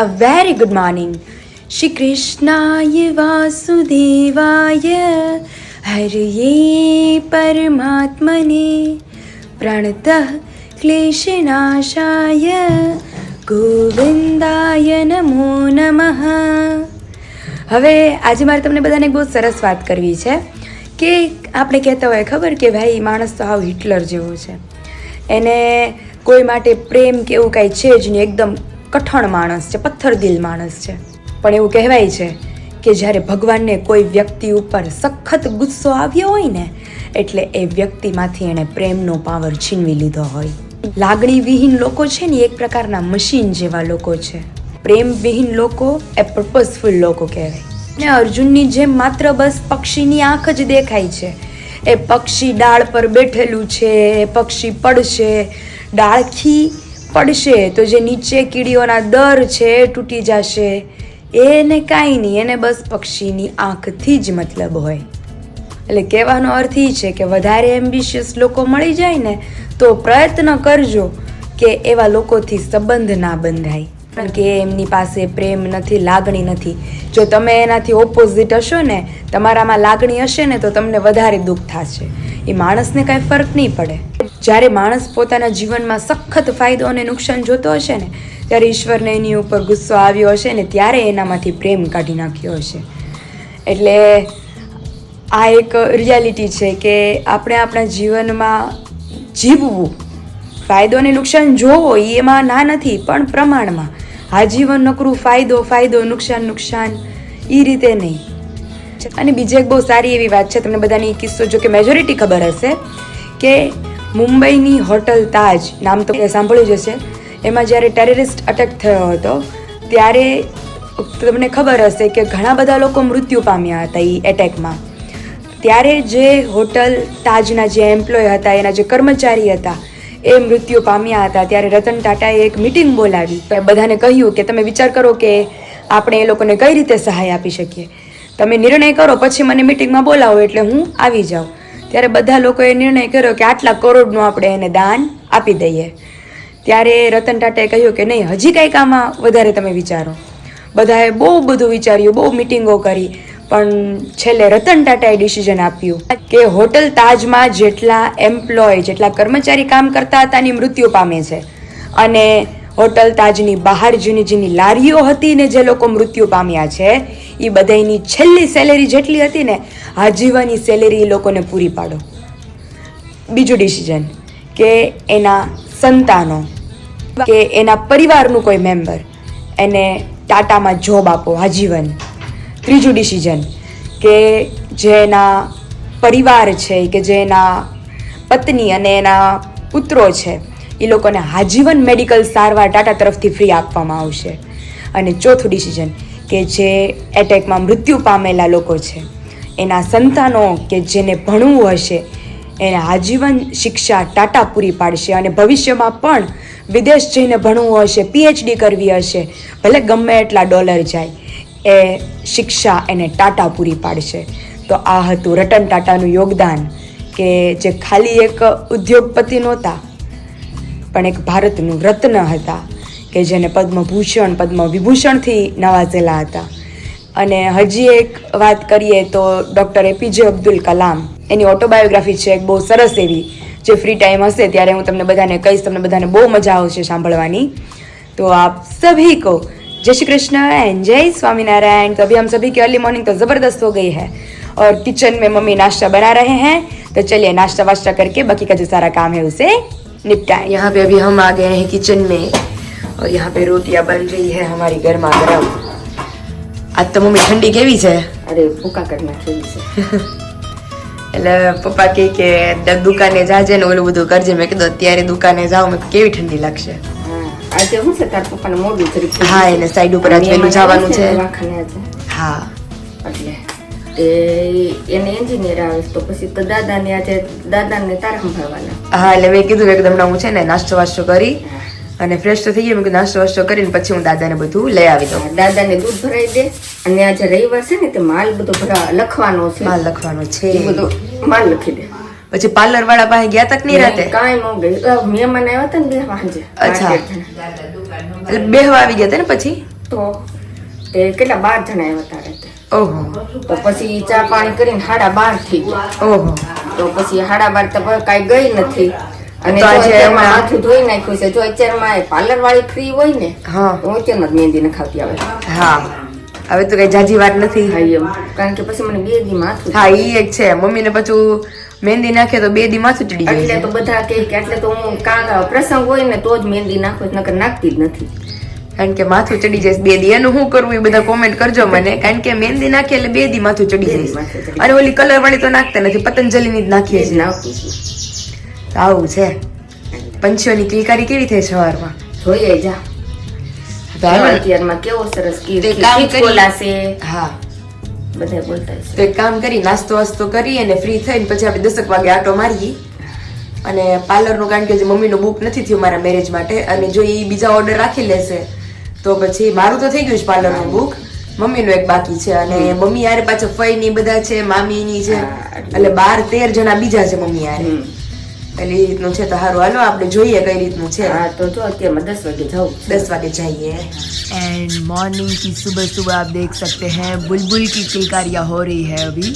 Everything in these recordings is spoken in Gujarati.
a very good morning. Shri Krishnaya Vasudevaya Hariye Paramatmane Pranatah Kleshanashaya ગોવિંદાય નમો નમઃ હવે આજે મારે તમને બધાને બહુ સરસ વાત કરવી છે કે આપણે કહેતા હોય ખબર કે ભાઈ માણસ તો હાવ હિટલર જેવો છે એને કોઈ માટે પ્રેમ કે એવું કાંઈ છે જ નહીં એકદમ કઠણ માણસ છે, પથ્થરદિલ માણસ છે. પણ એવું કહેવાય છે કે જ્યારે ભગવાનને કોઈ વ્યક્તિ ઉપર સખત ગુસ્સો આવ્યો હોય ને, એટલે એ વ્યક્તિમાંથી એણે પ્રેમનો પાવર છીનવી લીધો હોય. લાગણી વિહીન લોકો છે ને એક પ્રકારના મશીન જેવા લોકો છે. પ્રેમ વિહીન લોકો એ પર્પઝફુલ લોકો કહેવાય. ને અર્જુનની જેમ માત્ર બસ પક્ષીની આંખ જ દેખાય છે. એ પક્ષી ડાળ પર બેઠેલું છે પક્ષી પડશે. ડાળથી પડશે, તો જે નીચે કીડીઓના દર છે તૂટી જશે. એને કાંઈ નહીં, એને બસ પક્ષીની આંખથી જ મતલબ હોય. એટલે કહેવાનો અર્થ એ છે કે વધારે એમ્બિશિયસ લોકો મળી જાય ને, તો પ્રયત્ન કરજો કે એવા લોકોથી સંબંધ ના બંધાય. કારણ કે એમની પાસે પ્રેમ નથી, લાગણી નથી. જો તમે એનાથી ઓપોઝિટ હશો ને, તમારામાં લાગણી હશે ને, તો તમને વધારે દુઃખ થશે. એ માણસને કાંઈ ફરક નહીં પડે. જ્યારે માણસ પોતાના જીવનમાં સખત ફાયદો અને નુકસાન જોતો હશે ને, ત્યારે ઈશ્વરને એની ઉપર ગુસ્સો આવ્યો હશે ને, ત્યારે એનામાંથી પ્રેમ કાઢી નાખ્યો હશે. એટલે આ એક રિયાલિટી છે કે આપણે આપણા જીવનમાં જીવવું, ફાયદો અને નુકસાન જોવો એમાં ના નથી, પણ પ્રમાણમાં. આ જીવન નકરું ફાયદો ફાયદો, નુકસાન નુકસાન એ રીતે નહીં. અને બીજી એક બહુ સારી એવી વાત છે, તમને બધાની કિસ્સો જો કે મેજોરિટી ખબર હશે, કે મુંબઈની હોટલ તાજ નામ તો સાંભળ્યું જ હશે. એમાં જ્યારે ટેરરિસ્ટ અટેક થયો હતો, ત્યારે તમને ખબર હશે કે ઘણા બધા લોકો મૃત્યુ પામ્યા હતા એ એટેકમાં ત્યારે જે હોટલ તાજના જે એમ્પ્લોય હતા, એના જે કર્મચારી હતા, એ મૃત્યુ પામ્યા હતા. ત્યારે રતન ટાટાએ એક મિટિંગ બોલાવી બધાને કહ્યું કે તમે વિચાર કરો કે આપણે એ લોકોને કઈ રીતે સહાય આપી શકીએ. તમે નિર્ણય કરો, પછી મને મિટિંગમાં બોલાવો એટલે હું આવી જાઉં. ત્યારે બધા લોકોએ નિર્ણય કર્યો કે આટલા કરોડનું આપણે એને દાન આપી દઈએ. ત્યારે રતન ટાટાએ કહ્યું કે નહીં, હજી કંઈક આમાં વધારે તમે વિચારો. બધાએ બહુ બધું વિચાર્યું, બહુ મિટિંગો કરી, પણ છેલ્લે રતન ટાટાએ ડિસિઝન આપ્યું કે હોટલ તાજમાં જેટલા એમ્પ્લોય, જેટલા કર્મચારી કામ કરતા હતા એની મૃત્યુ પામે છે. અને હોટલ તાજની બહાર જૂની જૂની લારીઓ હતી ને જે લોકો મૃત્યુ પામ્યા છે એ બધાની છેલ્લી સેલેરી જેટલી હતી ને, આજીવનની સેલેરી એ લોકોને પૂરી પાડો. બીજું ડિસિઝન કે એના સંતાનો, કે એના પરિવારનું કોઈ મેમ્બર એને ટાટામાં જોબ આપો, આજીવન. ત્રીજું ડિસિઝન કે જેના પરિવાર છે, કે જેના પત્ની અને એના પુત્રો છે એ લોકોને આજીવન મેડિકલ સારવાર ટાટા તરફથી ફ્રી આપવામાં આવશે. અને ચોથું ડિસિઝન કે જે એટેકમાં મૃત્યુ પામેલા લોકો છે, એના સંતાનો કે જેને ભણવું હશે, એને આજીવન શિક્ષા ટાટા પૂરી પાડશે અને ભવિષ્યમાં પણ વિદેશ જઈને ભણવું હશે પીએચડી કરવી હશે, ભલે ગમે એટલા ડોલર જાય, એ શિક્ષા એને ટાટા પૂરી પાડશે. તો આ હતું રતન ટાટાનું યોગદાન, કે જે ખાલી એક ઉદ્યોગપતિ નહોતા પણ એક ભારતનું રત્ન હતા કે જેને પદ્મભૂષણ પદ્મ વિભૂષણથી નવાજેલા હતા અને હજી એક વાત કરીએ તો ડૉક્ટર એપીજે અબ્દુલ કલામ એની ઓટોબાયોગ્રાફી છે એક બહુ સરસ એવી જે ફ્રી ટાઈમ હશે ત્યારે હું તમને બધાને કહીશ તમને બધાને બહુ મજા આવશે સાંભળવાની तो आप सभी को जय श्री कृष्ण एंड जय स्वामीनारायण तो अभी हम सभी की अर्ली मॉर्निंग तो ज़बरदस्त हो गई है और किचन में मम्मी नाश्ता बना रहे हैं तो चलिए नाश्ता वाश्ता करके बाकी का जो सारा काम है उसे निपटाएं यहाँ पे अभी हम आ गए हैं किचन में और यहाँ पे रोटियां बन रही है हमारी गर्मा गर्म आज तो मम्मी ठंडी केवी છે અરે ભૂકા કરી નાખેલી છે એટલે પપ્પા કહે કે દ- દુકાને જાજે ને ઓલું બધું કરજે મેં કીધું અત્યારે દુકાને જાઉં મેં કીધું, કેવી ઠંડી લાગશે હા આજે હું છે તાર પપ્પાને મોડું જરીક થઈ હા ગયું. એને સાઈડ ઉપર આજ વહેલું એમાં જવાનું આવે છે ને દવાખાને આજે હા એટલે તે એને એન્જિનિયર આવે તો પછી તો દાદાને આજે દાદાને તારા સંભાળવાના. હા એટલે મેં કીધું એકદમ હું છે ને નાસ્તો વાસ્તો કરી અને ફ્રેશ તો થઈ ગયો. મેં કીધું નાસ્તો વાસ્તો કરીને પછી હું દાદાને બધું લઈ આવી દઉં. દાદાને દૂધ ભરાઈ દે અને આજે રવિવાર છે ને તે માલ બધો ભરા લખવાનો છે. માલ લખવાનો છે. એ બધો માલ લખી દે. પછી પાર્લર વાળા પાસે ગયા તક નહીં રાતે? કાંઈ ન ગઈ. મહેમાન આવ્યા હતા ને બે વાંજે અચ્છા. એટલે બેહવા આવી ગયા હતા ને પછી? તો તે કેટલા બાર જણા આવ્યા હતા રાતે? ઓહો. તો પછી ચા પાણી કરીને હાડા બાર થઈ ગયા. ઓહો. તો પછી હાડા બાર તો કાંઈ ગઈ નથી. અને માથું ધોઈ નાખ્યું છે જો અત્યારમાં પાર્લર વાળી ફ્રી હોય ને હા. હું અત્યારમાં મહેંદી નખાવતી આવે હા. હવે તો કઈ જાજી વાત નથી. હા એમ. કારણ કે પછી મને બે દી માથું હા ઈ એક છે. મમ્મીને પાછું મહેંદી નાખે તો બે દી માથું ચડી જાય એટલે તો બધા કે એટલે તો હું કાં પ્રસંગ હોય ને તો જ મહેંદી નાખું નકર નાખતી જ નથી. કારણ કે માથું ચડી જાય બે દી એનું શું કરવું એ બધા કોમેન્ટ કરજો મને. કારણ કે મહેંદી નાખીએ એટલે બે દી માથું ચડી જાય અને ઓલી કલર વાળી તો નાખતા નથી. પતંજલિની જ નાખીએ છીએ. આવું છે. પંછીઓની કિલકારી કેવી થાય સવારમાં? જોઈએ જા. તો હાલો ને. અત્યારમાં કેવો સરસ કામ છે હા. બધા બોલતા તો એક કામ કરી નાસ્તો વાસ્તો કરી અને ફ્રી થઈને પછી આપણે દસક વાગે આટો મારીએ. અને પાર્લરનું કારણ કે જે મમ્મીનું બુક નથી થયું મારા મેરેજ માટે. અને જો એ બીજા ઓર્ડર રાખી લેશે તો પછી મારું તો થઈ ગયું છે પાર્લરનું બુક મમ્મીનું એક બાકી છે અને મમ્મી યારે પાછા ફઈ ની બધા છે મામી ની છે હા, એટલે બાર તેર જણા બીજા છે મમ્મી યારે હમ. એટલે એ રીતનું છે તો સારું હાલો આપણે જોઈએ કઈ રીતનું છે હા તો જો અત્યારમાં દસ વાગે જવું છે. दस बजे जाइए एंड मॉर्निंग की सुबह सुबह आप देख सकते हैं बुलबुल की किलकारियाँ हो रही है अभी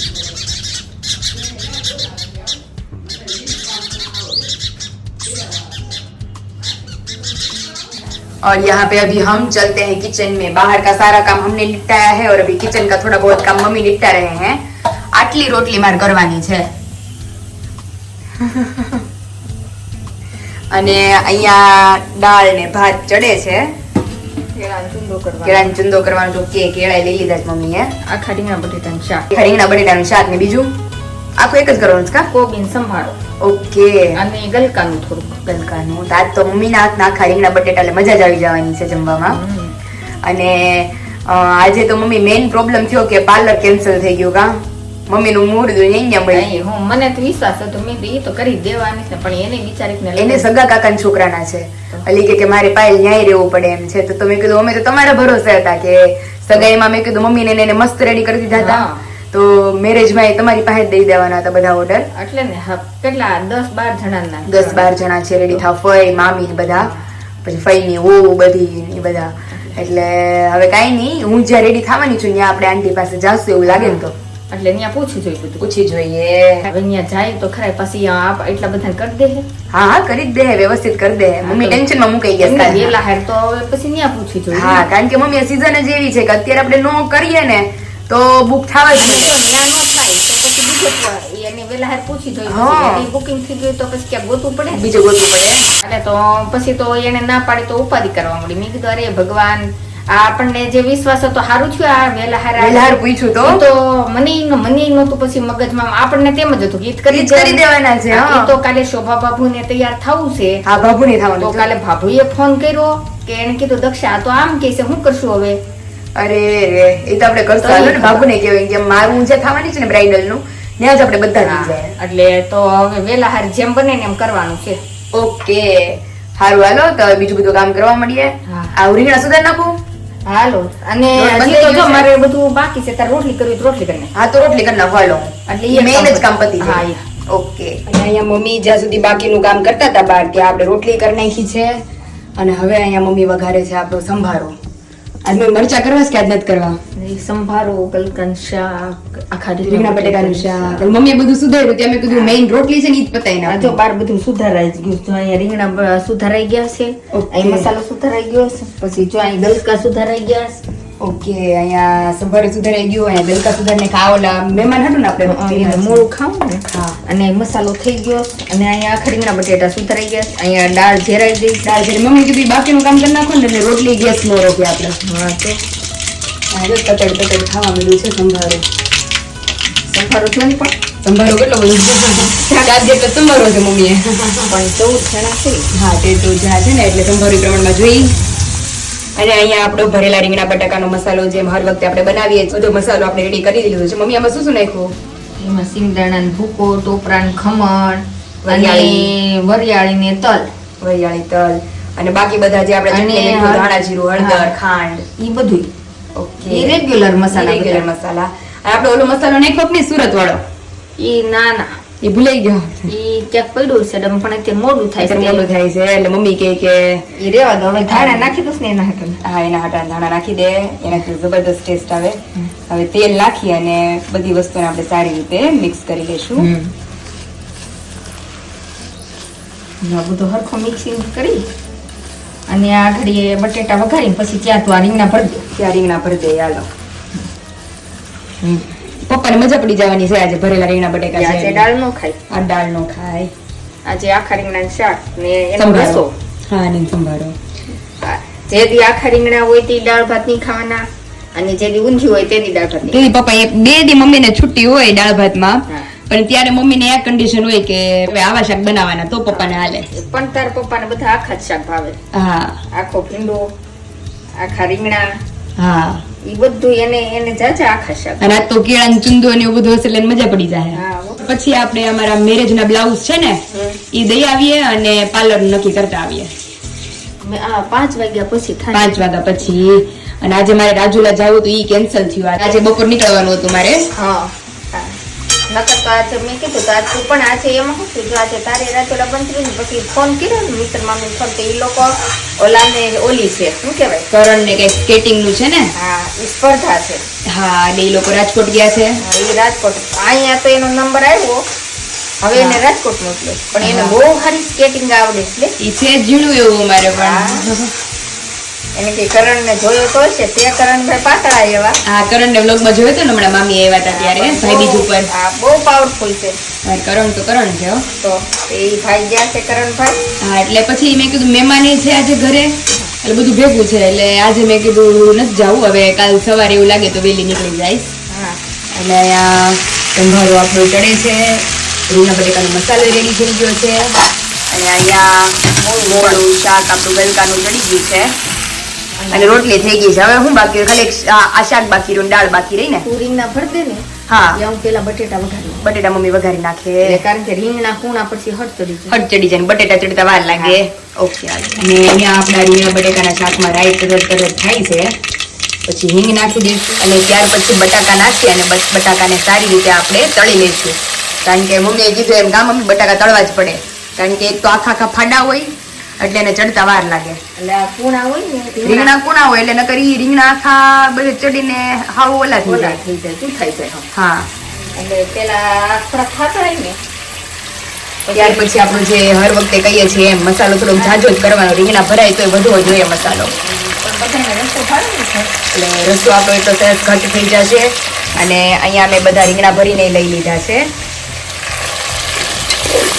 और यहाँ पे अभी हम चलते हैं किचन में बाहर का सारा काम हमने निपटाया है और अभी किचन का थोड़ा बहुत काम मम्मी निपटा रहे हैं આટલી રોટલી માર કરવાની છે અને અહીંયા દાળ ને ભાત ચડે છે કેળાનો ચૂંદો કરવાનો. કેળાનો ચૂંદો કરવાનો તો કે કેળા લઈ લીધા છે મમ્મીએ આખા રીંગણા બટેટાનું શાક રીંગણા બટેટાનું શાક ને બીજું આખું એક જ કરવાનું છે કા કોબીન સંભાળો ઓકે અને ગલકાનું થોડુંક ગલકાનું. તો આજ તો મમ્મીના હાથના આખા રીંગણા બટેટા એટલે મજા જ આવી જવાની છે જમવામાં. અને આજે તો મમ્મી મેઇન પ્રોબ્લેમ થયો કે પાર્લર કેન્સલ થઈ ગયું કા. મમ્મીનું મૂડ અહીંયા મળી હું મને તો વિશ્વાસ હતો મેં એ તો કરી દેવાની છે પણ એને વિચારી એને સગા કાકાના છોકરાના છે. અલી કે કે મારે પાયલ ન્યાય રહેવું પડે એમ છે. તો તમે કીધું અમે તો તમારા ભરોસે હતા કે સગાઈમાં મેં કીધું મમ્મીને ને એને મસ્ત રેડી કરી દીધા હતા. તો મેરેજમાં એ તમારી પાસે દઈ દેવાના હતા બધા ઓર્ડર એટલે ને કેટલા? દસ બાર જણા દસ બાર જણા છે રેડી થાવ ફઈ મામી બધા. પછી ફઈ ની વહુ બધી એ બધા. એટલે હવે કાંઈ નહીં હું જ્યાં રેડી થવાની છું ત્યાં આપણે આંટી પાસે જાશું એવું લાગે ને તો. એટલે ત્યાં પૂછી જોઈએ બધું. પૂછી જોઈએ. હવે ત્યાં જાય તો ખરા પછી આપ એટલા બધા કરી દે હા? હા કરી જ દે વ્યવસ્થિત કરી દે. મમ્મી ટેન્શનમાં મુકાઈ ગયા છે વેલા હાર તો પછી ત્યાં પૂછી જોઈ. હા કારણ કે મમ્મી સીઝન જ એવી છે કે અત્યારે આપણે નો કરીએ ને તો બુક થવા જ ત્યાં ન થાય તો પછી બીજે એને વેલા પૂછી પછી બુકિંગ થઈ ગયું તો પછી ક્યાં ગોતવું પડે. બીજું ગોતવું પડે. એટલે તો પછી તો એને ના પાડી તો ઉપાધિ કરવા મળી. મેં કીધું અરે ભગવાન આપણને જે વિશ્વાસ હતો સારું થયું આ વેલા હાર વહેલા હાર પૂછ્યું તો? તો મને મને નહોતું પછી મગજમાં. આપણને તેમ જ હતું ગીત કરી કરી દેવાના. છે, હા, હા. તો કાલે શોભા બાબુને તૈયાર થવું છે. હા બાબુને થવાનું તો કાલે બાબુએ ફોન કર્યો કે એને કીધું દક્ષા તો આમ કે છે. શું કરશું હવે? અરે રે એ તો આપણે કરતા હાલો ને બાબુને કહેવાય કે મારું જે થવાની છે ને બ્રાઇડલનું ત્યાં જ આપણે બધા જાય એટલે તો હવે વેલા હાર જેમ બને ને એમ કરવાનું છે. ઓકે હારું હાલો તો બીજું બધું કામ કરવા મળીએ આવું આ રીંગણા સુધાર નાખું? હાલો અને હજી તો જો મારે બધું બાકી છે તારે રોટલી કરવી તો રોટલી કરી હા તો રોટલી કરી નાખો હાલો. એટલે મેઇન જ કામ પતી હા, ઓકે. અને અહીંયા મમ્મી જ્યાં સુધી બાકીનું કામ કરતા હતા બહાર ત્યાં આપણે રોટલી કરી નાખી છે. અને હવે અહીંયા મમ્મી વઘારે છે આપણો સંભારો. આજ મેં મરચા કરવા કે આજ નથી કરવા? સંભારો કલકન શાક આખા રીંગણા બટેકાનું શાક. મમ્મીએ બધું સુધાર્યું ત્યાં મેં કીધું મેઇન રોટલી છે ને ઈ જ પતાઈ ના જો બાર બધું સુધારાઈ ગયું જો અહીંયા રીંગણા સુધારાઈ ગયા છે. અહીં મસાલો સુધારાઈ ગયો છે. પછી જો અહીં ગલકા સુધારાઈ ગયા છે. ઓકે અહીંયા સંભાર સુધારાઈ ગયો અહીંયા દલકા સુધારને ખાઓલા મહેમાન હતું ને આપણે મોળું ખાવું ને. અને મસાલો થઈ ગયો અને અહીંયા આખા બટેટા સુધારાઈ ગયા અહીંયા દાળ ઝેરાઈ ગઈ દાળ ઝેરી મમ્મી કીધું બાકીનું કામ કરી નાખો ને એટલે રોટલી ગેસ નો રોકે આપણે. હા તો. હા જો તતડ તતડ ખાવા મળ્યું છે સંભારો. સંભારો છે ને પણ? સંભારો કેટલો બધો આજે જેટલો સંભારો છે મમ્મીએ. પણ ચૌદ જણા છે. હા તે તો જ્યાં છે ને એટલે સંભારી પ્રમાણમાં જોઈ અને અહીંયા આપણો ભરેલા રીંગણા બટાકાનો મસાલો જેમ હર વખતે આપણે બનાવીએ છીએ, બધો મસાલો આપણે રેડી કરી દીધો છે. મમ્મી આમાં શું શું નાખ્યું? એમાં સિંગદાણા ભૂકો ટોપરાન ખમણ વરિયાળી. અને વરિયાળી ને તલ. વરિયાળી તલ. અને બાકી બધા જે આપણે ધાણા જીરું હળદર ખાંડ. ઈ બધું ઓકે. રેગ્યુલર મસાલા રેગ્યુલર મસાલા. આપણે ઓલો મસાલો નાખ્યો કે સુરત વાળો એ ના ના એ ભૂલાઈ ગયો એ ક્યાંક પડ્યું છે ડમ પણ અત્યારે મોડું થાય છે. મોડું થાય છે એટલે મમ્મી કહે કે એ રેવા દો હવે ધાણા નાખી દઉં ને એના હાથે. હા એના હાટા ધાણા નાખી દે એનાથી જબરદસ્ત ટેસ્ટ આવે. હવે તેલ નાખી અને બધી વસ્તુને આપણે સારી રીતે મિક્સ કરી લઈશું. બધું હરખું મિક્સિંગ કરી અને આ ઘડીએ બટેટા વઘારીને પછી ત્યાં તો આ રીંગણા ભરી દે. ત્યાં રીંગણા ભરી દે હાલો. પપ્પાને મજા પડી જવાની છે આજે ભરેલા રીંગણા બટેકા આજે છે. દાળ નો ખાય. આ દાળ નો ખાય. આજે આખા રીંગણા શાક ને એનો રસો. હા ને સંભારો. જે દી આખા રીંગણા હોય તે દાળ ભાત નહીં ખાવાના અને જે દી ઊંધી હોય તેની દાળ ભાતની પપ્પા એ બે દી મમ્મીને છૂટી હોય દાળ ભાતમાં માં પણ ત્યારે મમ્મીને આ કન્ડિશન હોય કે હવે આવા શાક બનાવવાના તો પપ્પાને હાલે. પણ તાર પપ્પાને બધા આખા જ શાક ભાવે. હા. આખો ભીંડો આખા રીંગણા હા. એ બધું એને એને જાજા આખા શાક. અને આ તો કેળા ચુંદો ને એવું બધું હશે એટલે મજા પડી જાય. હા પછી આપણે અમારા મેરેજ ના બ્લાઉઝ છે ને એ દઈ આવીએ અને પાર્લર નક્કી કરતા આવીએ. આ પાંચ વાગ્યા પછી પાંચ વાગ્યા પછી. અને આજે મારે રાજુલા જવું તો ઈ કેન્સલ થયું. આજે બપોર નીકળવાનું હતું મારે. હા. નકર તો આજે મેં કીધું તો આજ તું પણ આજે એમાં શું થયું? જો આજે તારે રાજોલા બંધ થયું ને પછી ફોન કર્યો ને મિત્ર મામી ફોન તો એ લોકો ઓલાને ઓલી છે શું કહેવાય? કરણ ને કઈ સ્કેટિંગનું છે ને? હા એ સ્પર્ધા છે. હા એટલે એ લોકો રાજકોટ ગયા છે. એ રાજકોટ. અહીંયા તો એનો નંબર આવ્યો. હવે એને. રાજકોટ મોકલ્યો. પણ એને બહુ સારી સ્કેટિંગ આવડે છે. એ છે જીણું એવું અમારે પણ. એને કે કરણને જોયો તો છે તે કરણભાઈ પાતળા એવા. હા કરણને વ્લોગમાં જોયો હતો ને હમણાં મામી આવ્યા હતા ત્યારે ભાઈ બીજ ઉપર. હા બહુ પાવરફુલ છે. કરણ તો કરણ છે હો. તો એ ભાઈ ગયા છે કરણભાઈ. હા એટલે પછી મેં કીધું મહેમાન છે આજે ઘરે એટલે બધું ભેગું છે એટલે આજે મેં કીધું નથી જવું હવે કાલ સવારે એવું લાગે તો વહેલી નીકળી જઈશ હા. એટલે અહીંયા સંભારો આપણો ચડે છે રીંગણા બટેકાનો મસાલો રેડી થઈ ગયો છે અને અહીંયા મોળું શાક આપણું ગલકાનું ચડી ગયું છે. અને રોટલી થઈ ગઈ છે. હવે હું બાકી? ખાલી આ શાક બાકી રહ્યું દાળ બાકી રહી ને? રીંગણા ભર ને હા. હું પેલા બટેટા વઘારી બટેટા મમ્મી વઘારી નાખે. કારણ કે રીંગણા કુણા પછી હટ ચડી જાય. હટ ચડી જાય ને બટેટા ચડતા વાર લાગે. ઓકે અને અહીંયા આપણા રીંગણા બટેકાના શાકમાં રાઈ તરત તરત થાય છે. પછી હિંગ નાખી દઈશું અને ત્યાર પછી બટાકા નાખી અને બસ બટાકાને સારી રીતે આપણે તળી લઈશું. કારણ કે મમ્મીએ કીધું એમ ગામ મમ્મી બટાકા તળવા જ પડે. કારણ કે એક તો આખા આખા ફાડા હોય એટલે એને ચડતા વાર લાગે. એટલે આ કુણા હોય ને રીંગણા. કુણા હોય એટલે નકર ઈ રીંગણા આખા બધે ચડીને હાવ ઓલા થઈ જાય. થઈ જાય શું થાય છે હા. એટલે પેલા થોડા ખાતા હોય ને ત્યાર પછી આપણું જે હર વખતે કહીએ છીએ એમ મસાલો થોડોક જાજો જ કરવાનો રીંગણા ભરાય તો વધવો જોઈએ મસાલો. રસ્તો. એટલે રસો આપણો એટલો સરસ ઘટ થઈ જશે. અને અહીંયા અમે બધા રીંગણા ભરીને લઈ લીધા છે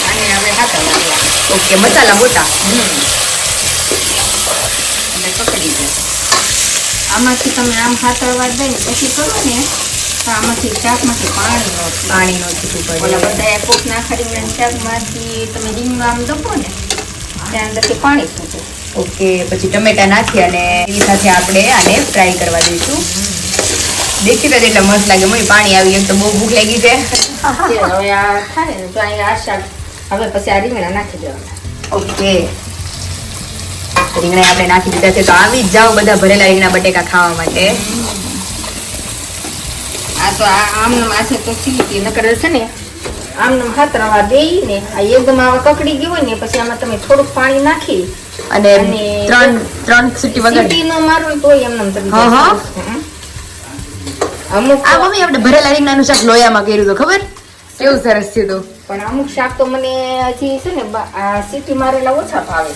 આને હવે હાથા લાગવા ઓકે મસાલા મોટા એટલે પકડી જશે આમાંથી તમે આમ હાથળવા દઈ ને પછી કરો ને તો આમાંથી શાકમાંથી પાણી નો પાણીનો છૂટું ઓલા પડે બધા કોક નાખા રીંગણા શાકમાંથી તમે રીંગણા આમ દબો ને ત્યાં અંદરથી પાણી છૂટે ઓકે પછી ટમેટા નાખી અને એની સાથે આપણે આને ફ્રાય કરવા દઈશું દેખી તો એટલે મસ્ત લાગે મને પાણી આવી એક તો બહુ ભૂખ લાગી છે હવે આ થાય ને તો અહીંયા આ શાક હવે પછી આ રીંગણા નાખી દેવાના. ઓકે. રીંગણા આપણે નાખી દીધા છે. તો આવી જ જાઓ બધા ભરેલા રીંગણા બટેકા ખાવા માટે. આ તો આ આમનામ આ તો સીટી નકર છે ને આમનો હાથ રવા દેઈ ને આ એકદમ આવા કકડી ગયું હોય ને પછી આમાં તમે થોડુંક પાણી નાખી અને ત્રણ ત્રણ સીટી વગર સીટી ન મારો તો તોય એમનેમ તમે હા, હા. અમુક આ મમ્મી આપણે ભરેલા રીંગણાનું શાક લોયામાં કર્યું તો ખબર? કેવું સરસ હતું પણ અમુક શાક તો મને હજી છે ને સીટી મારેલા ઓછા ભાવે.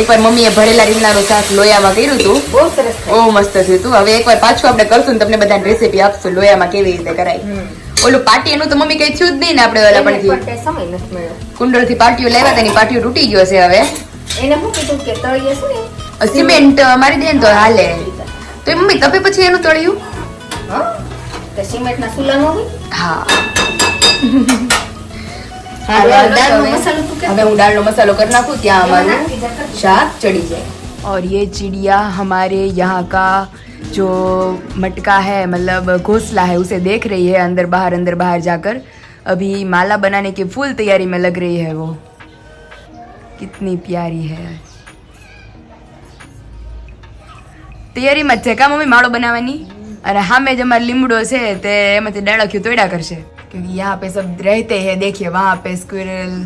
એકવાર મમ્મીએ ભરેલા રીંગણાનું શાક લોયામાં કર્યું હતું બહુ સરસ બહુ મસ્ત થયું હતું હવે એકવાર પાછું આપણે કરશું ને તમને બધા રેસીપી આપશું લોયામાં કેવી રીતે કરાય. ઓલું પાટી એનું તો મમ્મી કઈ થયું જ નહીં ને આપણે ઓલા પણ સમય નથી મળ્યો. કુંડળથી પાટીઓ લેવા તેની પાટીઓ તૂટી ગયો છે હવે. એને હું કીધું કે તળીએ છે ને સિમેન્ટ મારી દે ને તો હાલે. તો મમ્મી તપે પછી એનું તળિયું? હા. તો સિમેન્ટના સુલા નો હોય હા હવે હાલો, દાળનો હવે- મસાલો તું કે હવે હું દાળનો મસાલો કરી નાખું ત્યાં એમાં અમારું નાખી દે. शाक चढ़ी जाए और ये चिड़िया हमारे यहाँ का जो मटका है मतलब घोंसला है उसे देख रही है अंदर बाहर अंदर बाहर जाकर अभी माला बनाने की फुल तैयारी में लग रही है वो कितनी प्यारी है તૈયારીમાં જ છે કા મમ્મી માળો બનાવવાની અને સામે જ અમારે લીમડો છે તે એમાંથી ડાળખ્યું તોડ્યા કરશે. કે યા પે સબ રહેતે હે, દેખીએ, વહાં પે સ્ક્વિરલ.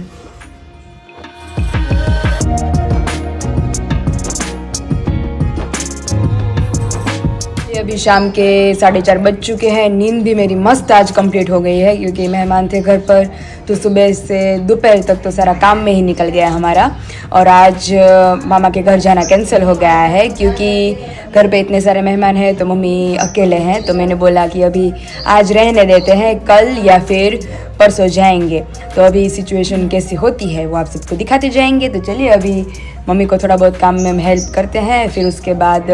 ये अभी शाम के साढ़े चार बज चुके हैं। नींद भी मेरी मस्त आज कंप्लीट हो गई है, क्योंकि मेहमान थे घर पर तो सुबह से दोपहर तक तो सारा काम में ही निकल गया हमारा। और आज मामा के घर जाना कैंसिल हो गया है, क्योंकि घर पे इतने सारे मेहमान हैं तो मम्मी अकेले हैं। तो मैंने बोला कि अभी आज रहने देते हैं, कल या फिर परसों जाएँगे। तो अभी सिचुएशन कैसी होती है, वो आप सबको दिखाते जाएँगे। तो चलिए अभी मम्मी को थोड़ा बहुत काम में हम हेल्प करते हैं, फिर उसके बाद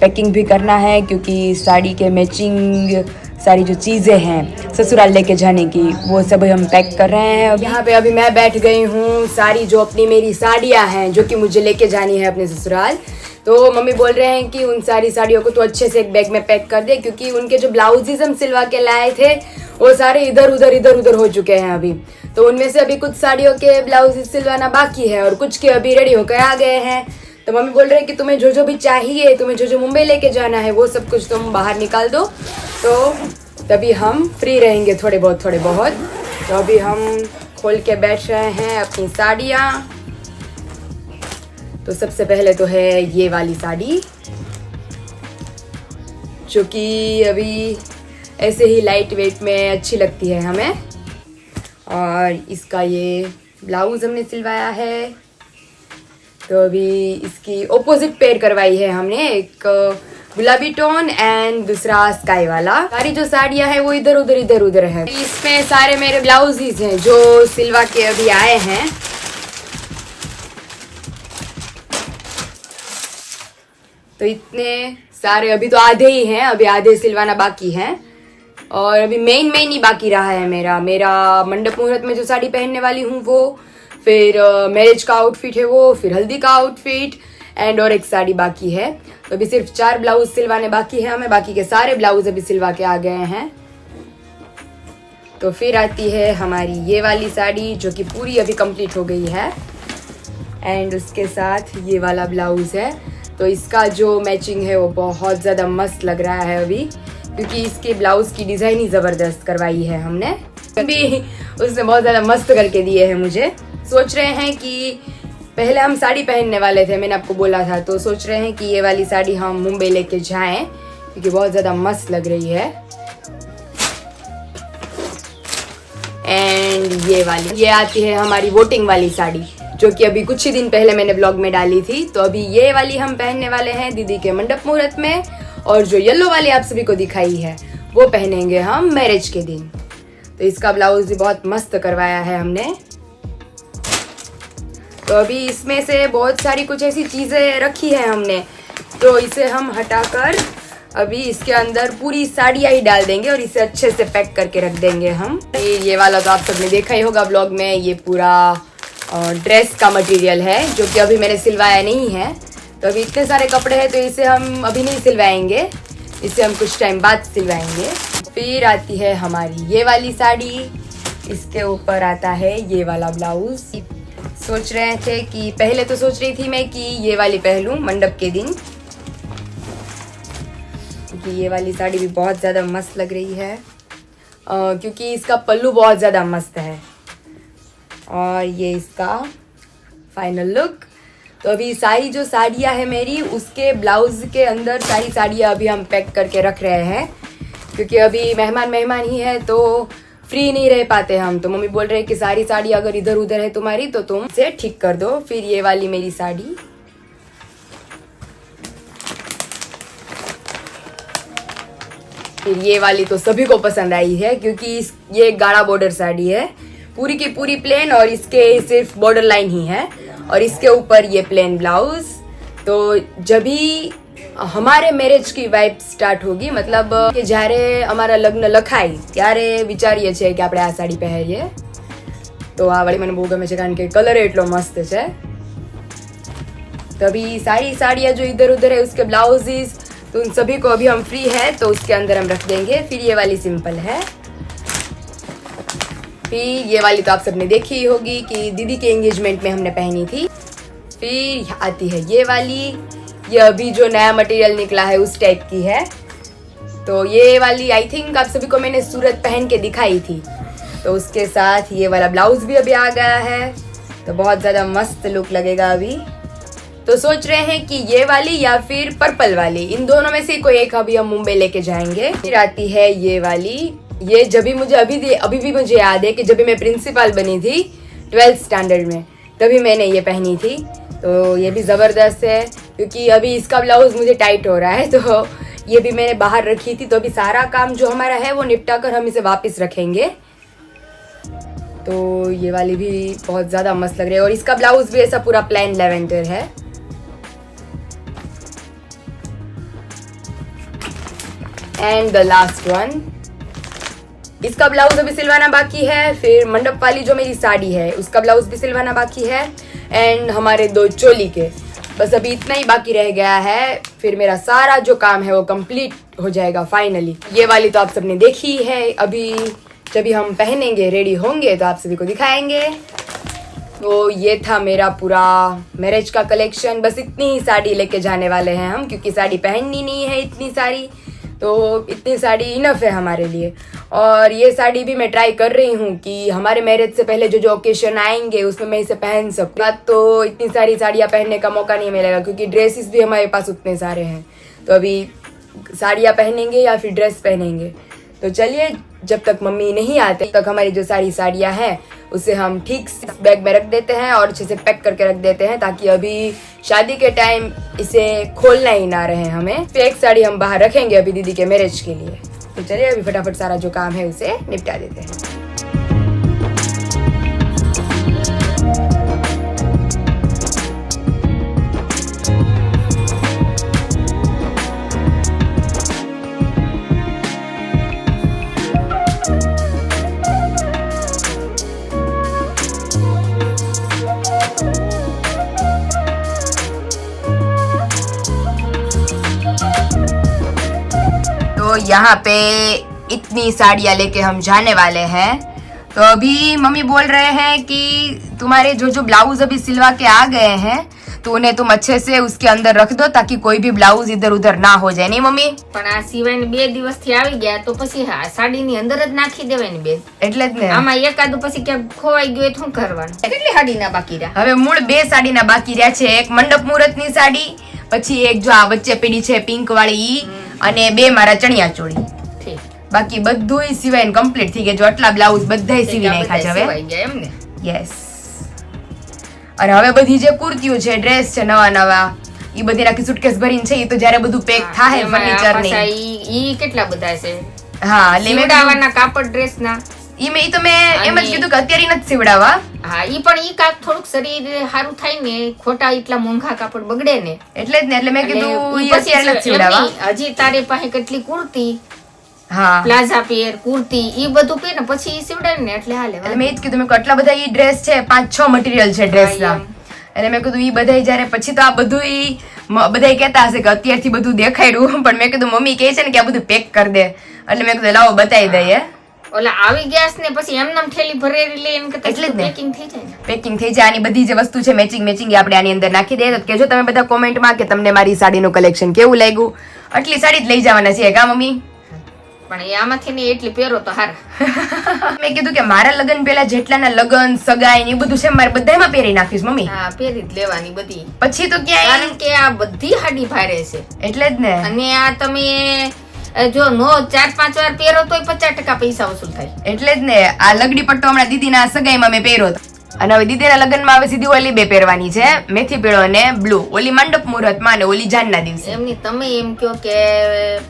पैकिंग भी करना है, क्योंकि साड़ी के मैचिंग सारी जो चीज़ें हैं, ससुराल लेके जाने की, वो सब हम पैक कर रहे हैं यहाँ पे अभी मैं बैठ गई हूँ, सारी जो अपनी मेरी साड़ियाँ हैं, जो कि मुझे लेके जानी है अपने ससुराल। तो मम्मी बोल रहे हैं कि उन सारी साड़ियों को तो अच्छे से एक बैग में पैक कर दे, क्योंकि उनके जो ब्लाउजेज हम सिलवा के लाए थे, वो सारे इधर उधर इधर उधर हो चुके हैं अभी। तो उनमें से अभी कुछ साड़ियों के ब्लाउज सिलवाना बाकी है और कुछ के अभी रेडी होकर आ गए हैं। तो मम्मी बोल रहे हैं कि तुम्हें जो जो भी चाहिए, तुम्हें जो जो मुंबई लेके जाना है, वो सब कुछ तुम बाहर निकाल दो। तो तभी हम फ्री रहेंगे थोड़े बहुत थोड़े बहुत। तो अभी हम खोल के बैठ रहे हैं अपनी साड़ियाँ। तो सबसे पहले तो है ये वाली साड़ी, जो कि अभी ऐसे ही लाइट वेट में अच्छी लगती है हमें। और इसका ये ब्लाउज हमने सिलवाया है। तो अभी इसकी ओपोजिट पेयर करवाई है हमने, एक गुलाबी टोन एंड दूसरा स्काई वाला। सारी जो साड़ियाँ हैं वो इधर, उधर इधर, उधर है। इसमें सारे मेरे ब्लाउजेज हैं जो सिलवा के अभी आए हैं। तो इतने सारे अभी तो आधे ही हैं, अभी आधे सिलवाना बाकी हैं। और अभी मेन मेन ही बाकी रहा है मेरा। मेरा मंडप मुहूर्त में जो साड़ी पहनने वाली हूँ वो, फिर मैरिज का आउटफिट है वो, फिर हल्दी का आउटफिट एंड और एक साड़ी बाकी है। तो अभी सिर्फ़ चार ब्लाउज सिलवाने बाकी है हमें, बाकी के सारे ब्लाउज अभी सिलवा के आ गए हैं। तो फिर आती है हमारी ये वाली साड़ी, जो कि पूरी अभी कंप्लीट हो गई है। एंड उसके साथ ये वाला ब्लाउज है। तो इसका जो मैचिंग है वो बहुत ज़्यादा मस्त लग रहा है अभी। क्योंकि इसके ब्लाउज की डिज़ाइन ही ज़बरदस्त करवाई है हमने। भी उसने बहुत ज़्यादा मस्त करके दिए हैं मुझे। सोच रहे हैं कि पहले हम साड़ी पहनने वाले थे, मैंने आपको बोला था तो सोच रहे हैं कि ये वाली साड़ी हम मुंबई लेके जाएँ, क्योंकि बहुत ज़्यादा मस्त लग रही है। एंड ये वाली, ये आती है हमारी वोटिंग वाली साड़ी, जो कि अभी कुछ ही दिन पहले मैंने ब्लॉग में डाली थी। तो अभी ये वाली हम पहनने वाले हैं दीदी के मंडप मुहूर्त में। और जो येलो वाली आप सभी को दिखाई है, वो पहनेंगे हम मैरिज के दिन। तो इसका ब्लाउज भी बहुत मस्त करवाया है हमने। तो अभी इसमें से बहुत सारी कुछ ऐसी चीज़ें रखी है हमने। तो इसे हम हटाकर अभी इसके अंदर पूरी साड़ियाँ ही डाल देंगे और इसे अच्छे से पैक करके रख देंगे हम। ये वाला तो आप सबने देखा ही होगा ब्लॉग में, ये पूरा ड्रेस का मटेरियल है, जो कि अभी मैंने सिलवाया नहीं है। तो अभी इतने सारे कपड़े हैं तो इसे हम अभी नहीं सिलवाएँगे। इसे हम कुछ टाइम बाद सिलवाएँगे। फिर आती है हमारी ये वाली साड़ी। इसके ऊपर आता है ये वाला ब्लाउज सोच रहे थे कि पहले तो सोच रही थी मैं कि ये वाली पहलूं मंडप के दिन। क्योंकि ये वाली साड़ी भी बहुत ज़्यादा मस्त लग रही है। अ, क्योंकि इसका पल्लू बहुत ज़्यादा मस्त है। और ये इसका फाइनल लुक तो अभी सारी जो साड़ियाँ है मेरी, उसके ब्लाउज के अंदर सारी साड़ियाँ अभी हम पैक करके रख रहे हैं। क्योंकि अभी मेहमान मेहमान ही है तो फ्री नहीं रह पाते हम। तो मम्मी बोल रहे हैं कि सारी साड़ी अगर इधर उधर है तुम्हारी तो तुम से ठीक कर दो। फिर ये वाली मेरी साड़ी। फिर ये वाली तो सभी को पसंद आई है, क्योंकि ये गाढ़ा बॉर्डर साड़ी है। पूरी की पूरी प्लेन और इसके सिर्फ़ बॉर्डर लाइन ही है। और इसके ऊपर ये प्लेन ब्लाउज तो जब भी અમારે મેરેજ કી વાઇબ સ્ટાર્ટ હોગી મતલબ કે જ્યારે અમારા લગ્ન લખાય ત્યારે વિચારીએ છીએ કે આપણે આ સાડી પહેરીએ તો આ વાળી મને બહુ ગમે છે કારણ કે કલર એટલો મસ્ત છે तो अभी सारी साड़ियाँ जो इधर उधर है उसके ब्लाउजेस तो उन सभी को अभी हम फ्री है तो उसके अंदर हम रख देंगे फिर ये वाली सिंपल है फिर ये वाली तो आप सबने देखी ही होगी कि दीदी के एंगेजमेंट में हमने पहनी थी। फिर आती है ये वाली। ये अभी जो नया मटेरियल निकला है, उस टाइप की है। तो ये वाली आई थिंक आप सभी को मैंने सूरत पहन के दिखाई थी। तो उसके साथ ये वाला ब्लाउज भी अभी आ गया है। तो बहुत ज़्यादा मस्त लुक लगेगा अभी। तो सोच रहे हैं कि ये वाली या फिर पर्पल वाली। इन दोनों में से कोई एक अभी हम मुंबई लेके जाएँगे। फिर आती है ये वाली। ये जब भी मुझे, अभी दे- अभी भी मुझे याद है कि जब भी मैं प्रिंसिपल बनी थी ट्वेल्थ स्टैंडर्ड में, तभी मैंने ये पहनी थी। तो ये भी ज़बरदस्त है, क्योंकि अभी इसका ब्लाउज मुझे टाइट हो रहा है तो ये भी मैंने बाहर रखी थी तो अभी सारा काम जो हमारा है, वो निपटा कर हम इसे वापस रखेंगे। तो ये वाली भी बहुत ज़्यादा मस्त लग रही है, और इसका ब्लाउज भी ऐसा पूरा प्लान लेवेंडर है। एंड द लास्ट वन इसका ब्लाउज अभी सिलवाना बाकी है, फिर मंडप वाली जो मेरी साड़ी है, उसका ब्लाउज भी सिलवाना बाकी है एंड हमारे दो चोली के। बस अभी इतना ही बाकी रह गया है, फिर मेरा सारा जो काम है वो कंप्लीट हो जाएगा फाइनली ये वाली तो आप सबने देखी है, अभी जब भी हम पहनेंगे रेडी होंगे तो आप सभी को दिखाएँगे। तो ये था मेरा पूरा मैरिज का कलेक्शन बस इतनी ही साड़ी लेके जाने वाले हैं हम, क्योंकि साड़ी पहननी नहीं है इतनी सारी। तो इतनी साड़ी इनफ है हमारे लिए। और ये साड़ी भी मैं ट्राई कर रही हूँ कि हमारे मैरिज से पहले जो जो ओकेशन आएँगे, उसमें मैं इसे पहन सकूँ। तो इतनी सारी साड़ियाँ पहनने का मौका नहीं मिलेगा, क्योंकि ड्रेसेस भी हमारे पास उतने सारे हैं। तो अभी साड़ियाँ पहनेंगे या फिर ड्रेस पहनेंगे। तो चलिए, जब तक मम्मी नहीं आते तक हमारी जो सारी साड़ियाँ हैं उसे हम ठीक से बैग में रख देते हैं और अच्छे से पैक करके रख देते हैं ताकि अभी शादी के टाइम इसे खोलना ही ना रहे हमें। तो एक साड़ी हम बाहर रखेंगे अभी दीदी के मैरिज के लिए। तो चलिए अभी फटाफट सारा जो काम है उसे निपटा देते हैं। यहाँ पे इतनी साड़ियाँ लेके हम जाने वाले हैं तो अभी मम्मी बोल रहे हैं कि तुम्हारे जो जो ब्लाउज अभी सिलवा के आ गए हैं तो उन्हें तुम अच्छे से उसके अंदर रख दो ताकि कोई भी બ્લાઉઝ इधर उधर ના हो જાય નહીં મમ્મી પણ આ સિવાય બે દિવસથી આવી ગયા તો પછી હા સાડીની અંદર જ નાખી દેવાય ને બેન એટલે જ ને આમાં એકાદું પછી ક્યાંક ખોવાઈ ગયું હોય તો શું કરવાનું કેટલી સાડીના બાકી રહ્યા હવે મૂળ બે સાડીના બાકી રહ્યા છે એક મંડપ મુહૂર્તની સાડી પછી એક જો આ વચ્ચે પીડી છે પિંક વાળી ઈ અને બે મારા ચણિયા ચોળી. બાકી બધું સિવાય કમ્પ્લીટ થઈ ગયા. જો આટલા બ્લાઉઝ બધા સીવી નાખ્યા છે હવે. એમ ને? યસ અને હવે બધી જે કુર્તીઓ છે ડ્રેસ છે નવા નવા એ બધી નાખી સુટકેસ ભરીને છે એ તો જ્યારે બધું પેક થાય ફર્નિચર ને. ઈ કેટલા બધા છે? હા મેં કાપડ ડ્રેસ ના. ઈ મેં ઈ તો મેં એમ જ કીધું કે અત્યારે નથી સીવડાવવા. હા ઈ પણ ઈ કાક થોડુંક શરીર સારું થાય ને ખોટા એટલા મોંઘા કાપડ બગડે ને. એટલે જ ને એટલે મેં કીધું અત્યારે નથી સીવડાવવા. હજી તારે પાસે કેટલી કુર્તી હા. પ્લાઝા પેર કુર્તી ઈ બધું પહેર ને પછી ઈ સીવડાવે ને એટલે હાલે. એટલે મેં જ કીધું મેં કેટલા બધા ઈ ડ્રેસ છે પાંચ છ મટીરીયલ છે ડ્રેસના એટલે મેં કીધું ઈ બધાય જ્યારે પછી તો આ બધું ઈ બધા કહેતા હશે કે અત્યારથી બધું દેખાડ્યું. પણ મેં કીધું મમ્મી કહે છે ને કે આ બધું પેક કરી દે. એટલે મેં કીધું લાવો બતાવી દઈએ. ઓલા આવી ગયા ને પછી એમનેમ થેલી ભરેલી લે એમ કે એટલે ને. પેકિંગ થઈ જાય પેકિંગ થઈ જાય આની બધી જે વસ્તુ છે મેચિંગ મેચિંગ આપણે આની અંદર નાખી દઈએ. તો કેજો તમે બધા કોમેન્ટમાં કે તમને મારી સાડીનું કલેક્શન કેવું લાગ્યું. આટલી સાડી જ લઈ જવાના છે કા મમ્મી? પણ આમાંથી ને એટલી પહેરો તો હારા. મેં કીધું કે મારા લગ્ન પહેલા જેટલાના લગ્ન સગાઈ ને બધું છે મારે બધામાં પહેરી નાખીશ મમ્મી. હા પહેરી જ લેવાની બધી. પછી તો ક્યાંય કારણ કે આ બધી હાડી ભારે છે. એટલે જ ને. અને આ તમે જો નો ચાર પાંચ વાર પહેરો તો પચાસ ટકા પૈસા વસૂલ થાય. એટલે જ ને આ લગડી પટ્ટો હમણાં દીદીના સગાઈમાં મેં પહેર્યો હતો. અને હવે દીદીના લગ્નમાં હવે સીધી ઓલી બે પહેરવાની છે મેથી પીળો અને બ્લુ. ઓલી મંડપ મુહૂર્તમાં અને ઓલી જાનના દિવસે. એમની તમે એમ કહો કે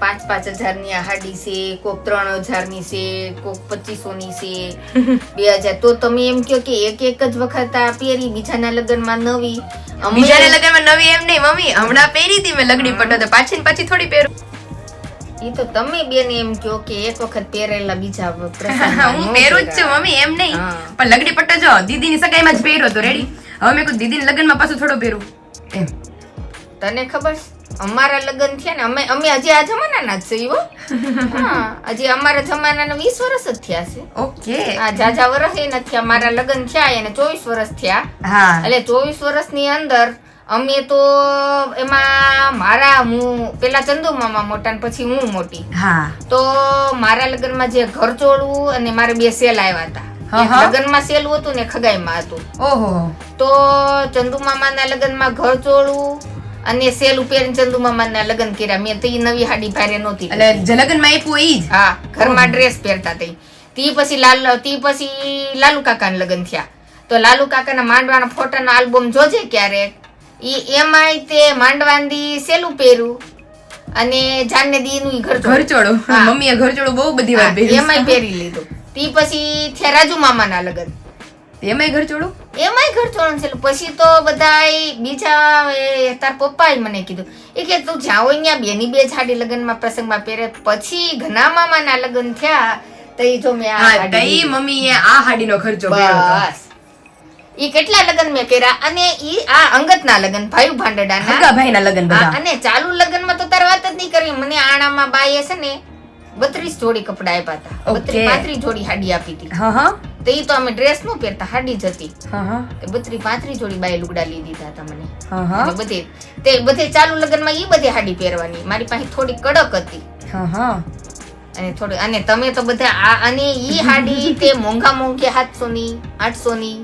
પાંચ પાંચ હજારની હાડી છે કોક ત્રણ હજારની છે કોક પચીસો ની છે બે હજાર. તો તમે એમ કહો કે એક એક જ વખત આ પહેરી બીજાના લગ્નમાં નવી. બીજાના લગ્નમાં નવી એમ નહીં મમ્મી. હમણાં પહેરી હતી મેં લગડી પટ્ટો તો પાછી પાછી થોડી પહેરું. ઈ તો તમે બેન એમ કહો કે એક વખત પહેરેલા બીજા હું પહેરું જ છું મમ્મી એમ નહીં. પણ લગડી પટ્ટો જો દીદીની સગાઈમાં જ પહેર્યો તો રેડી હવે મેં કીધું દીદીના લગ્નમાં પાછું થોડો પહેરું. એમ. તને ખબર? અમારા લગ્ન થયા ને અમે અમે હજી આ જમાનાના જ છીએ હજી અમારા જમાનાના વીસ વર્ષ જ થયા છે. ઓકે. આ જાજા વર્ષ નથી અમારા લગ્ન થયા એને ચોવીસ વર્ષ થયા. એટલે ચોવીસ વર્ષની અંદર અમે તો એમાં મારા હું પેલા ચંદુ મામા મોટા ને પછી હું મોટી. હા. તો મારા લગ્નમાં જે ઘર ચોળવું અને મારે બે સેલ આવ્યા હતા. લગ્નમાં સેલ હતું ને ખગાઈમાં હતું. ઓહો. તો ચંદુ મામાના લગ્નમાં ઘરચોળું અને સેલ પહેરીને ચંદુ મામાના લગ્ન કર્યા. મેં તો ઈ નવી હાડી ભારે નહોતી એટલે જે લગ્નમાં આપ્યું ઈ જ હા ઘરમાં ડ્રેસ પહેરતા તઈ તી પછી લાલ તી પછી લાલુ કાકાના લગ્ન થયા. તો લાલુ કાકાના માંડવાના ફોટાનો આલ્બમ જોજે ક્યારેક? ઈ એમાંય તે માંડવાંદી સેલું પહેર્યું અને જાનને દીનું ઈ ઘર ઘરચોળું. મમ્મીએ ઘરચોળું બહુ બધી વાર પહેર્યું એમાંય પહેરી લીધું. તી પછી થયા રાજુ મામાના લગ્ન. એમાંય ઘરચોળું? એમાંય ઘર ચોળણ છે પછી તો બધાય બીજા એ તાર પપ્પાએ મને કીધું. એ કે તું જાઓ અહીંયા બેની બે જાડી લગ્નમાં પ્રસંગમાં પહેરે. પછી ઘણા મામાના લગ્ન થયા તો જો મેં આ હાડી. મમ્મીએ આ હાડીનો ખર્ચો કર્યો બસ. ઈ કેટલા લગ્ન મેં કર્યા? અને ઈ આ અંગતના લગ્ન ભાઈ ભાંડડાના. હગા ભાઈના લગ્ન બધા? અને ચાલુ લગ્નમાં તો તાર વાત જ નહીં કરવી. મને આણામાં બાઈએ છે ને બત્રીસ જોડી કપડા આપ્યા હતા. બત્રીસ પાંત્રીસ જોડી હાડી આપી હતી. હા હા. તો ઈ તો અમે ડ્રેસનું પહેરતા હાડી જ હતી. હા હા. તે બત્રીસ પાંત્રીસ જોડી બાએ લુગડા લીધી દીધા હતા મને. હા હા. બધે તે બધે ચાલુ લગ્નમાં ઈ બધી હાડી પહેરવાની. મારી પાસે થોડી કડક હતી. હા હા. અને થોડી અને તમે તો બધા આ અને ઈ હાડી તે મોંઘા મોંઘી સાતસો ની આઠસો ની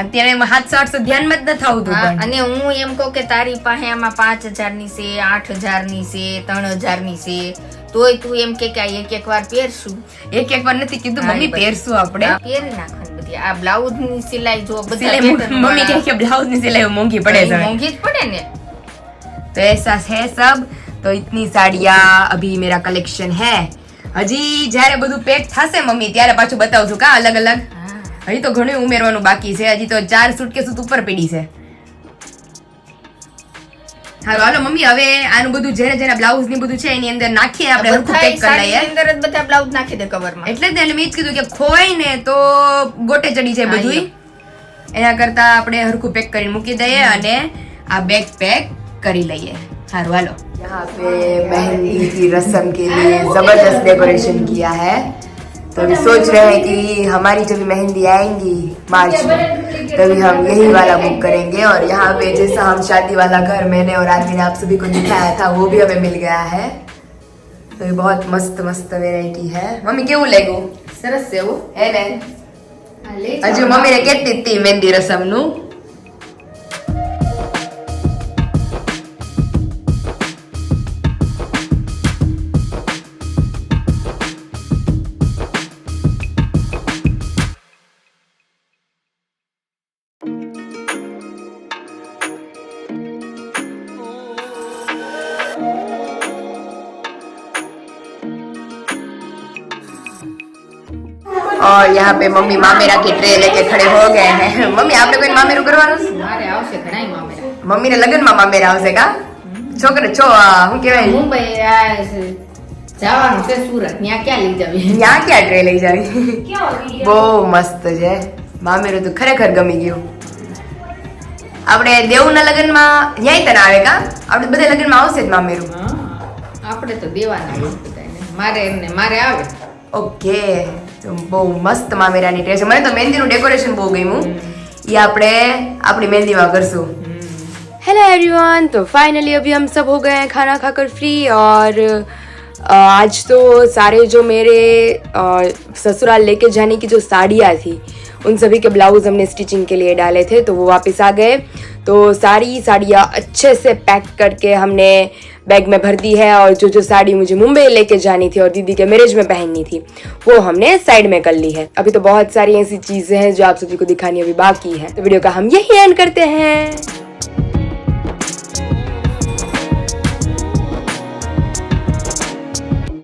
અત્યારે એમાં હાથ સાઠસો ધ્યાનમાં જ ન થવું હતું અને હું એમ કહું કે તારી પાસે આમાં પાંચની છે આઠની છે ત્રણની છે. તોય તું એમ કે એક એક વાર પહેરશું. એક એક વાર નથી કીધું મમ્મી પહેરશું આપણે. પહેરી નાખવાનું આ બ્લાઉઝની સિલાઈ જો બધી મમ્મી કહે કે બ્લાઉઝની સિલાઈ મોંઘી પડે છે. મોંઘી જ પડે ને. તો એસા હે સબ. તો ઇતની સાડિયા અભી મેરા કલેક્શન હે. હજી જ્યારે બધું પેક થશે મમ્મી ત્યારે પાછું બતાવજો કા અલગ અલગ હજી તો ઘણું ઉમેરવાનું બાકી છે. હજી તો ચાર સૂટકેસ ઉપર પડી છે. હાલો હાલો મમ્મી હવે આનું બધું જેને જેના બ્લાઉઝની બધું છે એની અંદર નાખીએ આપણે હરખું પેક કરી અંદર જ બધા બ્લાઉઝ નાખી દે કવરમાં એટલે જ એટલે મેં જ કીધું કે ખોવાય ને તો ગોટે ચડી જાય બધું એના કરતા આપણે હરખું પેક કરીને મૂકી દઈએ અને આ બેગ પેક કરી લઈએ. હારું હાલો. યહાં પે મહેંદી કી રસમ કે લિયે જબરદસ્ત ડેકોરેશન કિયા હૈ. तो अभी सोच रहे हैं कि हमारी जब मेहंदी आएंगी मार्च में तभी हम यही वाला बुक करेंगे और यहाँ पे जैसा हम शादी वाला घर मैंने और आदमी ने आप सभी को दिखाया था वो भी हमें मिल गया है तो ये बहुत मस्त मस्त वेराइटी है मम्मी કેવું લાગ્યું સરસ છે એવું હે ને આ લે જાઓ. હજુ મમ્મીને કેટલી હતી મહેંદી રસમનું यहाँ पे मम्मी मामेरा की ट्रे लेके खड़े हो गए हैं મમ્મી આપણે કોઈ મામેરું કરવાનું છે? મારે આવશે ઘણાય મામેરા મમ્મીને લગ્નમાં મામેરા આવશે કા છોકરો છો આ, શું કહેવાય મુંબઈ આ છે, જવાનું છે સુરત ત્યાં ક્યાં લઈ જાવી ત્યાં ક્યાં ટ્રે લઈ જાવી બહુ મસ્ત છે મામેરું તો ખરેખર ગમી ગયું આપણે દેવના લગ્નમાં ન્યાય તને આવે કા આપણે બધા લગ્નમાં આવશે જ મામેરું હા, આપણે તો દેવાના હોય બધાને. મારે એમને મારે આવે ઓકે તો બહુ મસ્ત મામેરાની ટ્રે છે મને તો મહેંદીનું ડેકોરેશન બહુ ગમ્યું એ આપણે આપણી મહેંદીમાં કરશું हेलो एवरीवन तो फाइनली अभी हम सब हो गए हैं खाना खाकर फ्री और अ, आज तो सारे जो मेरे अ, ससुराल लेके जाने की जो साड़ियाँ थी उन सभी के ब्लाउज हमने स्टिचिंग के लिए डाले थे तो वो वापस आ गए तो सारी साड़ियाँ अच्छे से पैक करके हमने बैग में भर दी है और जो जो साड़ी मुझे मुंबई लेके जानी थी और दीदी के मैरिज में पहननी थी, वो हमने साइड में कर ली है। अभी तो बहुत सारी ऐसी चीज़ें हैं जो आप सभी को दिखानी अभी बाकी है। तो वीडियो का हम यही एंड करते हैं।